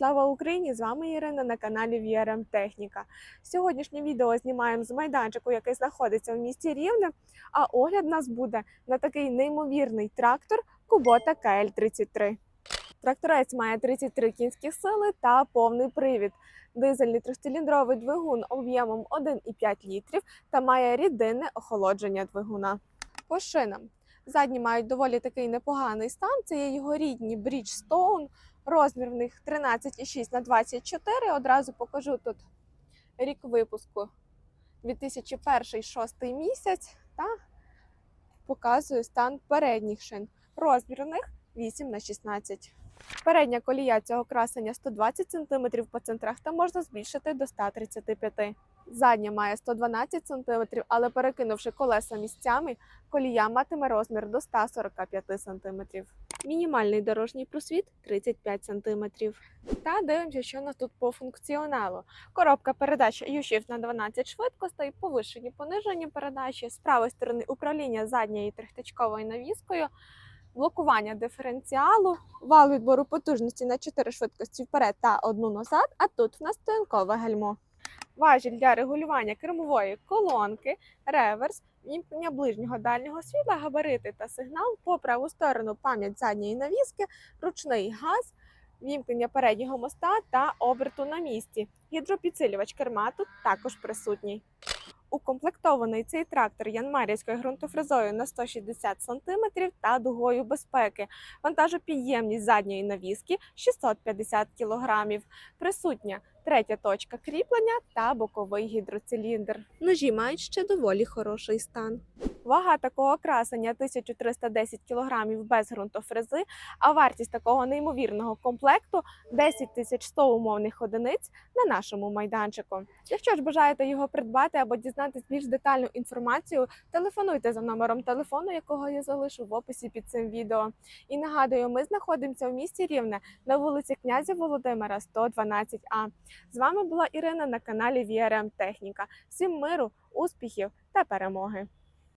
Слава Україні! З вами Ірина на каналі VRM Техніка. Сьогоднішнє відео знімаємо з майданчику, який знаходиться в місті Рівне. А огляд нас буде на такий неймовірний трактор Кубота КЛ-33. Тракторець має 33 кінські сили та повний привід. Дизельний трьохциліндровий двигун об'ємом 1,5 літрів та має рідинне охолодження двигуна. По шинам. Задні мають доволі такий непоганий стан. Це є його рідні Bridgestone. Розмір в них 13,6 на 24. Одразу покажу тут рік випуску 2001-6 місяць та показую стан передніх шин. Розмір у них 8 на 16. Передня колія цього красення 120 см по центрах та можна збільшити до 135 Задня має 112 см, але перекинувши колеса місцями, колія матиме розмір до 145 см. Мінімальний дорожній просвіт 35 см. Та дивимося, що у нас тут по функціоналу. Коробка передач U-Shift на 12 швидкостей, повишені понижені передачі, з правої сторони управління задньою трьохтичковою навіскою, блокування диференціалу, вал відбору потужності на 4 швидкості вперед та одну назад, а тут в нас стоянкове гальмо. Важіль для регулювання кермової колонки, реверс, вімкнення ближнього дальнього світла, габарити та сигнал по праву сторону пам'ять задньої навіски, ручний газ, вімкнення переднього моста та оберту на місці. Гідропідсилювач керма тут також присутній. Укомплектований цей трактор янмарівською ґрунтофрезою на 160 см та дугою безпеки. Вантажопідємність задньої навіски 650 кг. Присутня третя точка кріплення та боковий гідроциліндр. Ножі мають ще доволі хороший стан. Вага такого красення 1310 кг без ґрунтофрези, а вартість такого неймовірного комплекту 10 100 умовних одиниць на нашому майданчику. Якщо ж бажаєте його придбати або дізнатись більш детальну інформацію, телефонуйте за номером телефону, якого я залишу в описі під цим відео. І нагадую, ми знаходимося в місті Рівне на вулиці князя Володимира, 112А. З вами була Ірина на каналі VRM Техніка. Всім миру, успіхів та перемоги!